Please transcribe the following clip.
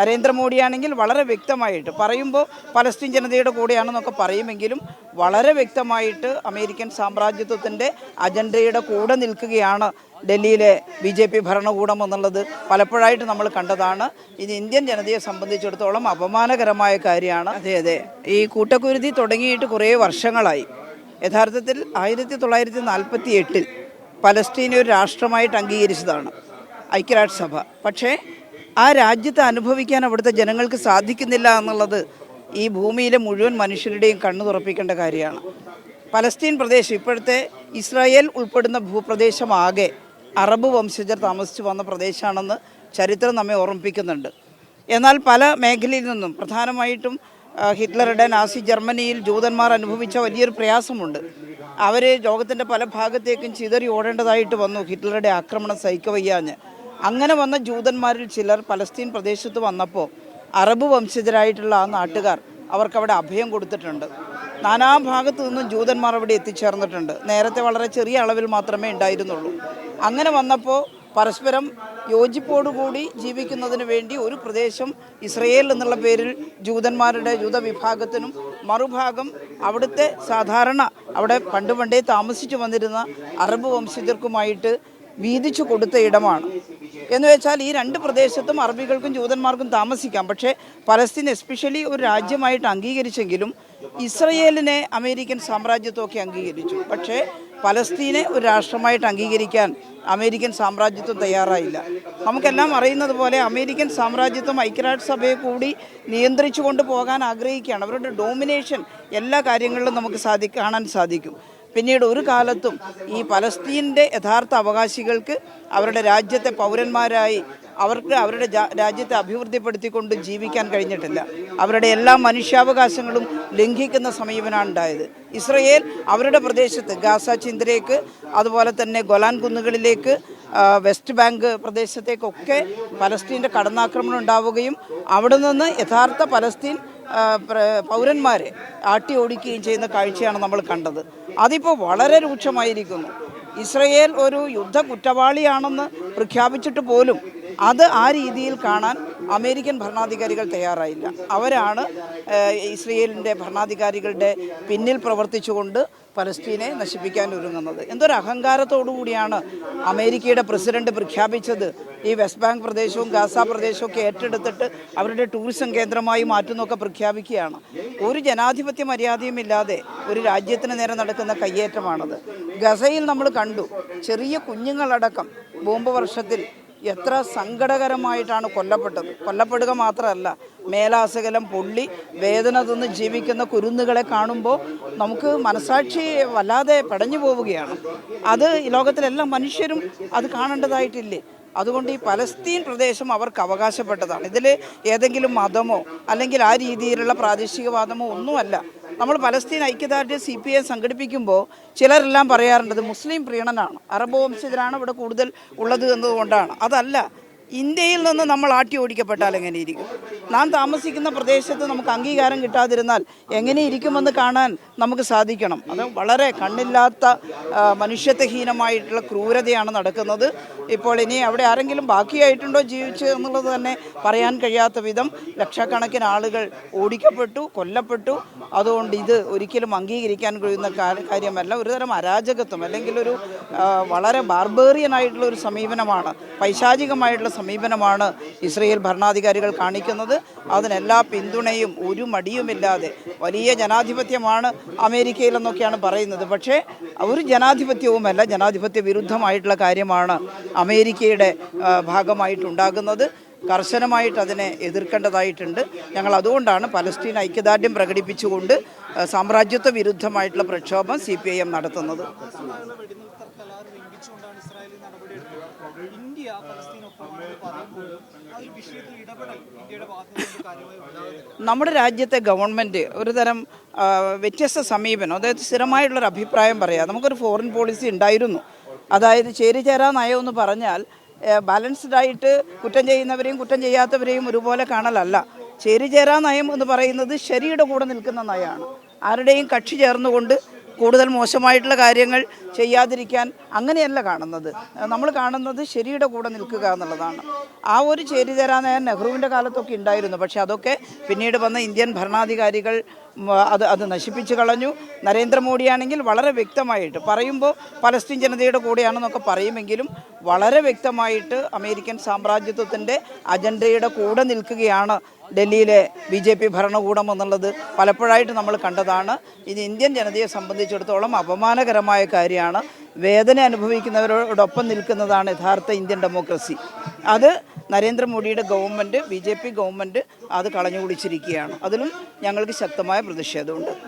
നരേന്ദ്രമോദിയാണെങ്കിൽ വളരെ വ്യക്തമായിട്ട് പറയുമ്പോൾ പലസ്തീൻ ജനതയുടെ കൂടെയാണെന്നൊക്കെ പറയുമെങ്കിലും വളരെ വ്യക്തമായിട്ട് അമേരിക്കൻ സാമ്രാജ്യത്വത്തിന്റെ അജണ്ടയുടെ കൂടെ നിൽക്കുകയാണ് ഡൽഹിയിലെ ബി ജെ പി ഭരണകൂടം എന്നുള്ളത് പലപ്പോഴായിട്ട് നമ്മൾ കണ്ടതാണ്. ഇത് ഇന്ത്യൻ ജനതയെ സംബന്ധിച്ചിടത്തോളം അപമാനകരമായ കാര്യമാണ്. അതെ അതെ. ഈ കൂട്ടക്കുരുതി തുടങ്ങിയിട്ട് കുറേ വർഷങ്ങളായി. യഥാർത്ഥത്തിൽ ആയിരത്തി തൊള്ളായിരത്തി നാൽപ്പത്തി എട്ടിൽ പലസ്തീനെ ഒരു രാഷ്ട്രമായിട്ട് അംഗീകരിച്ചതാണ് ഐക്യരാഷ്ട്രസഭ. പക്ഷേ ആ രാജ്യത്തെ അനുഭവിക്കാൻ അവിടുത്തെ ജനങ്ങൾക്ക് സാധിക്കുന്നില്ല എന്നുള്ളത് ഈ ഭൂമിയിലെ മുഴുവൻ മനുഷ്യരുടെയും കണ്ണു തുറപ്പിക്കേണ്ട കാര്യമാണ്. പലസ്തീൻ പ്രദേശം ഇപ്പോഴത്തെ ഇസ്രായേൽ ഉൾപ്പെടുന്ന ഭൂപ്രദേശമാകെ അറബ് വംശജർ താമസിച്ചു വന്ന പ്രദേശമാണെന്ന് ചരിത്രം നമ്മെ ഓർമ്മിപ്പിക്കുന്നുണ്ട്. എന്നാൽ പല മേഖലയിൽ നിന്നും പ്രധാനമായിട്ടും ഹിറ്റ്ലറുടെ നാസി ജർമ്മനിയിൽ ജൂതന്മാർ അനുഭവിച്ച വലിയൊരു പ്രയാസമുണ്ട്. അവർ ലോകത്തിന്റെ പല ഭാഗത്തേക്കും ചിതറി ഓടേണ്ടതായിട്ട് വന്നു. ഹിറ്റ്ലറുടെ ആക്രമണം സഹിക്കവയ്യാഞ്ഞ്. അങ്ങനെ വന്ന ജൂതന്മാരിൽ ചിലർ പലസ്തീൻ പ്രദേശത്ത് വന്നപ്പോൾ അറബ് വംശജരായിട്ടുള്ള ആ നാട്ടുകാർ അവർക്കവിടെ അഭയം കൊടുത്തിട്ടുണ്ട്. നാനാഭാഗത്തു നിന്നും ജൂതന്മാർ അവിടെ എത്തിച്ചേർന്നിട്ടുണ്ട്. നേരത്തെ വളരെ ചെറിയ അളവിൽ മാത്രമേ ഉണ്ടായിരുന്നുള്ളൂ. അങ്ങനെ വന്നപ്പോൾ പരസ്പരം യോജിപ്പോടുകൂടി ജീവിക്കുന്നതിന് വേണ്ടി ഒരു പ്രദേശം ഇസ്രയേൽ എന്നുള്ള പേരിൽ ജൂതന്മാരുടെ ജൂത വിഭാഗത്തിനും മറുഭാഗം അവിടുത്തെ സാധാരണ അവിടെ പണ്ട് പണ്ടേ താമസിച്ചു വന്നിരുന്ന അറബ് വംശജർക്കുമായിട്ട് വീതിച്ചു കൊടുത്ത ഇടമാണ്. എന്ന് വെച്ചാൽ ഈ രണ്ട് പ്രദേശത്തും അറബികൾക്കും ജൂതന്മാർക്കും താമസിക്കാം. പക്ഷേ പലസ്തീൻ എസ്പെഷ്യലി ഒരു രാജ്യമായിട്ട് അംഗീകരിച്ചെങ്കിലും ഇസ്രയേലിനെ അമേരിക്കൻ സാമ്രാജ്യത്വമൊക്കെ അംഗീകരിച്ചു. പക്ഷേ പലസ്തീനെ ഒരു രാഷ്ട്രമായിട്ട് അംഗീകരിക്കാൻ അമേരിക്കൻ സാമ്രാജ്യത്വം തയ്യാറായില്ല. നമുക്കെല്ലാം അറിയുന്നത് പോലെ അമേരിക്കൻ സാമ്രാജ്യത്വം ഐക്യരാഷ്ട്രസഭയെ കൂടി നിയന്ത്രിച്ചു കൊണ്ട് പോകാൻ ആഗ്രഹിക്കുകയാണ്. അവരുടെ ഡോമിനേഷൻ എല്ലാ കാര്യങ്ങളിലും നമുക്ക് സാധി കാണാൻ സാധിക്കും. പിന്നീട് ഒരു കാലത്തും ഈ പലസ്തീന്റെ യഥാർത്ഥ അവകാശികൾക്ക് അവരുടെ രാജ്യത്തെ പൗരന്മാരായി അവർക്ക് അവരുടെ രാജ്യത്തെ അഭിവൃദ്ധിപ്പെടുത്തിക്കൊണ്ട് ജീവിക്കാൻ കഴിഞ്ഞിട്ടില്ല. അവരുടെ എല്ലാ മനുഷ്യാവകാശങ്ങളും ലംഘിക്കുന്ന സമീപനമാണ് ഉണ്ടായത്. ഇസ്രയേൽ അവരുടെ പ്രദേശത്ത് ഗാസ ചിന്തരേക്ക് അതുപോലെ തന്നെ ഗൊലാൻ കുന്നുകളിലേക്ക് വെസ്റ്റ് ബാങ്ക് പ്രദേശത്തേക്കൊക്കെ പലസ്തീന്റെ കടന്നാക്രമണം ഉണ്ടാവുകയും അവിടെ നിന്ന് യഥാർത്ഥ പലസ്തീൻ പൗരന്മാരെ ആട്ടി ഓടിക്കുകയും ചെയ്യുന്ന കാഴ്ചയാണ് നമ്മൾ കണ്ടത്. അതിപ്പോൾ വളരെ രൂക്ഷമായിരിക്കുന്നു. ഇസ്രയേൽ ഒരു യുദ്ധ കുറ്റവാളിയാണെന്ന് പ്രഖ്യാപിച്ചിട്ട് പോലും അത് ആ രീതിയിൽ കാണാൻ അമേരിക്കൻ ഭരണാധികാരികൾ തയ്യാറായില്ല. അവരാണ് ഇസ്രയേലിന്റെ ഭരണാധികാരികളുടെ പിന്നിൽ പ്രവർത്തിച്ചുകൊണ്ട് പലസ്തീനെ നശിപ്പിക്കാൻ ഒരുങ്ങുന്നത്. എന്തൊരു അഹങ്കാരത്തോടു കൂടിയാണ് അമേരിക്കയുടെ പ്രസിഡന്റ് പ്രഖ്യാപിച്ചത്. ഈ വെസ്റ്റ് ബാങ്ക് പ്രദേശവും ഗാസ പ്രദേശവും ഒക്കെ ഏറ്റെടുത്തിട്ട് അവരുടെ ടൂറിസം കേന്ദ്രമായി മാറ്റുന്നൊക്കെ പ്രഖ്യാപിക്കുകയാണ്. ഒരു ജനാധിപത്യ മര്യാദയും ഇല്ലാതെ ഒരു രാജ്യത്തിന് നേരെ നടക്കുന്ന കയ്യേറ്റമാണത്. ഗസയിൽ നമ്മൾ കണ്ടു ചെറിയ കുഞ്ഞുങ്ങളടക്കം ബോംബ് വർഷത്തിൽ എത്ര സങ്കടകരമായിട്ടാണ് കൊല്ലപ്പെട്ടത്. കൊല്ലപ്പെടുക മാത്രമല്ല മേലാസകലം പൊള്ളി വേദന തിന്ന് ജീവിക്കുന്ന കുരുന്നുകളെ കാണുമ്പോൾ നമുക്ക് മനസാക്ഷി വല്ലാതെ പടഞ്ഞു പോവുകയാണ്. അത് ഈ ലോകത്തിലെല്ലാ മനുഷ്യരും അത് കാണേണ്ടതായിട്ടില്ലേ? അതുകൊണ്ട് ഈ പലസ്തീൻ പ്രദേശം അവർക്ക് അവകാശപ്പെട്ടതാണ്. ഇതിൽ ഏതെങ്കിലും മതമോ അല്ലെങ്കിൽ ആ രീതിയിലുള്ള പ്രാദേശികവാദമോ ഒന്നുമല്ല. നമ്മൾ പലസ്തീൻ ഐക്യദാർഢ്യ സി പി ഐ സംഘടിപ്പിക്കുമ്പോൾ ചിലരെല്ലാം പറയാറുണ്ടത് മുസ്ലിം പ്രീണനാണ്. അറബ് വംശജരാണ് ഇവിടെ കൂടുതൽ ഉള്ളത് എന്നതുകൊണ്ടാണ്. അതല്ല ഇന്ത്യയിൽ നിന്ന് നമ്മൾ ആട്ടി ഓടിക്കപ്പെട്ടാൽ എങ്ങനെ ഇരിക്കും? നാം താമസിക്കുന്ന പ്രദേശത്ത് നമുക്ക് അംഗീകാരം കിട്ടാതിരുന്നാൽ എങ്ങനെ ഇരിക്കുമെന്ന് കാണാൻ നമുക്ക് സാധിക്കണം. അത് വളരെ കണ്ണില്ലാത്ത മനുഷ്യത്വഹീനമായിട്ടുള്ള ക്രൂരതയാണ് നടക്കുന്നത്. ഇപ്പോൾ ഇനി അവിടെ ആരെങ്കിലും ബാക്കിയായിട്ടുണ്ടോ ജീവിച്ച് എന്നുള്ളത് തന്നെ പറയാൻ കഴിയാത്ത വിധം ലക്ഷക്കണക്കിന് ആളുകൾ ഓടിക്കപ്പെട്ടു കൊല്ലപ്പെട്ടു. അതുകൊണ്ട് ഇത് ഒരിക്കലും അംഗീകരിക്കാൻ കഴിയുന്ന കാര്യമല്ല. ഒരുതരം അരാജകത്വം അല്ലെങ്കിൽ ഒരു വളരെ ബാർബേറിയൻ ആയിട്ടുള്ള ഒരു സമീപനമാണ് പൈശാചികമായിട്ടുള്ള സമീപനമാണ് ഇസ്രയേൽ ഭരണാധികാരികൾ കാണിക്കുന്നത്. അതിനെല്ലാ പിന്തുണയും ഒരു മടിയുമില്ലാതെ വലിയ ജനാധിപത്യമാണ് അമേരിക്കയിലെന്നൊക്കെയാണ് പറയുന്നത്. പക്ഷേ ഒരു ജനാധിപത്യവുമല്ല ജനാധിപത്യ വിരുദ്ധമായിട്ടുള്ള കാര്യമാണ് അമേരിക്കയുടെ ഭാഗമായിട്ടുണ്ടാകുന്നത്. കർശനമായിട്ട് അതിനെ എതിർക്കേണ്ടതായിട്ടുണ്ട്. ഞങ്ങൾ അതുകൊണ്ടാണ് പലസ്തീൻ ഐക്യദാർഢ്യം പ്രകടിപ്പിച്ചുകൊണ്ട് സാമ്രാജ്യത്വ വിരുദ്ധമായിട്ടുള്ള പ്രക്ഷോഭം സി നടത്തുന്നത്. ഇന്ത്യ പലസ്തീനൊപ്പമാണെന്ന് വിഷയത്തിൽ ഇന്ത്യയുടെ ഭാഗത്തുനിന്ന് കാര്യമായി നമ്മുടെ രാജ്യത്തെ ഗവൺമെന്റ് ഒരു തരം വ്യത്യസ്ത സമീപനം അതായത് സ്ഥിരമായിട്ടുള്ളൊരു അഭിപ്രായം പറയാം. നമുക്കൊരു ഫോറിൻ പോളിസി ഉണ്ടായിരുന്നു. അതായത് ചേരിചേരാ നയം എന്ന് പറഞ്ഞാൽ ബാലൻസ്ഡ് ആയിട്ട് കുറ്റം ചെയ്യുന്നവരെയും കുറ്റം ചെയ്യാത്തവരെയും ഒരുപോലെ കാണലല്ല. ചേരിചേരാ നയം എന്ന് പറയുന്നത് ശരിയുടെ കൂടെ നിൽക്കുന്ന നയമാണ് ആരുടെയും കക്ഷി ചേർന്നുകൊണ്ട് കൂടുതൽ മോശമായിട്ടുള്ള കാര്യങ്ങൾ ചെയ്യാതിരിക്കാൻ അങ്ങനെയല്ല കാണുന്നത്. നമ്മൾ കാണുന്നത് ശരിയുടെ കൂടെ നിൽക്കുക എന്നുള്ളതാണ്. ആ ഒരു ചേരിചേരാ നയം നെഹ്റുവിന്റെ കാലത്തൊക്കെ ഉണ്ടായിരുന്നു. പക്ഷേ അതൊക്കെ പിന്നീട് വന്ന ഇന്ത്യൻ ഭരണാധികാരികൾ അത് അത് നശിപ്പിച്ചു കളഞ്ഞു. നരേന്ദ്രമോദിയാണെങ്കിൽ വളരെ വ്യക്തമായിട്ട് പറയുമ്പോൾ പലസ്തീൻ ജനതയുടെ കൂടെയാണെന്നൊക്കെ പറയുമെങ്കിലും വളരെ വ്യക്തമായിട്ട് അമേരിക്കൻ സാമ്രാജ്യത്വത്തിന്റെ അജണ്ടയുടെ കൂടെ നിൽക്കുകയാണ് ഡൽഹിയിലെ ബി ജെ പി ഭരണകൂടം എന്നുള്ളത് പലപ്പോഴായിട്ട് നമ്മൾ കണ്ടതാണ്. ഇത് ഇന്ത്യൻ ജനതയെ സംബന്ധിച്ചിടത്തോളം അപമാനകരമായ കാര്യമാണ്. വേദന അനുഭവിക്കുന്നവരോടൊപ്പം നിൽക്കുന്നതാണ് യഥാർത്ഥ ഇന്ത്യൻ ഡെമോക്രസി. അത് നരേന്ദ്രമോദിയുടെ government B J P government അത് കളഞ്ഞു കുടിച്ചിരിക്കുകയാണ് അതിലും ഞങ്ങൾക്ക് ശക്തമായ പ്രതിഷേധമുണ്ട്.